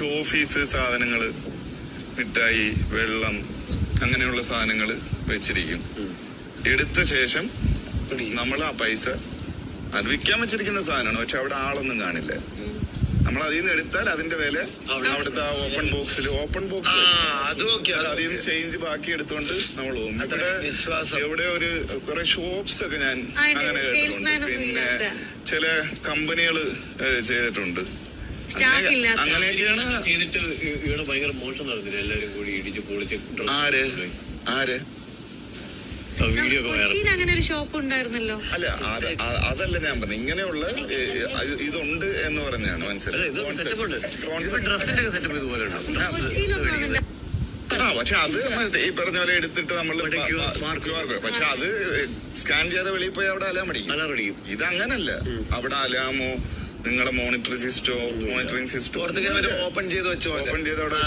Toffees സാധനങ്ങൾ മിഠായി വെള്ളം അങ്ങനെയുള്ള സാധനങ്ങൾ വെച്ചിരിക്കും. എടുത്ത ശേഷം നമ്മൾ ആ പൈസ അത് വിൽക്കാൻ വെച്ചിരിക്കുന്ന സാധനമാണ്. പക്ഷെ അവിടെ ആളൊന്നും കാണില്ല. നമ്മൾ അതിൽ നിന്ന് എടുത്താൽ അതിന്റെ വില അവിടുത്തെ ആ ഓപ്പൺ ബോക്സിൽ ഓപ്പൺ ബോക്സ് അതും ഓക്കെ അതിൽ നിന്ന് ചേഞ്ച് ബാക്കി എടുത്തുകൊണ്ട് നമ്മൾ പോകും. ഇവിടെ വിശ്വാസം. ഇവിടെ ഒരു കുറെ ഷോപ്സ് ഒക്കെ ഞാൻ അങ്ങനെ കേട്ടിട്ടുണ്ട്. പിന്നെ ചില കമ്പനികൾ ചെയ്തിട്ടുണ്ട്. അങ്ങനെ- ഇല്ലാത്ത. അങ്ങനെയൊക്കെയാണ് ചെയ്തിട്ട് ഇവിടെ ഭയങ്കര മോശം നടന്നില്ല? എല്ലാരും കൂടി ഇടിച്ച് പൊളിച്ച് ആര്. ആര്? വീഡിയോ കൊച്ചിയിൽ അങ്ങനെ ഒരു ഷോപ്പ് ഉണ്ടായിരുന്നല്ലോ. അല്ല അതല്ല ഞാൻ പറഞ്ഞു. ഇങ്ങനെയുള്ള ഇതുണ്ട് എന്ന് പറഞ്ഞാണ് മനസ്സിലായി ആ പക്ഷെ അത് ഈ പറഞ്ഞ പോലെ എടുത്തിട്ട് നമ്മൾ. പക്ഷെ അത് സ്കാൻ ചെയ്യാതെ വെളിയിൽ പോയി അവിടെ അലാം അടിക്കും ഇത് അങ്ങനല്ല അവിടെ അലാമോ നിങ്ങളെ മോണിറ്ററിംഗ് സിസ്റ്റോ മോണിറ്ററിംഗ് സിസ്റ്റോ ഓപ്പൺ ചെയ്ത് വെച്ചോ ഓപ്പൺ ചെയ്ത് അവിടെ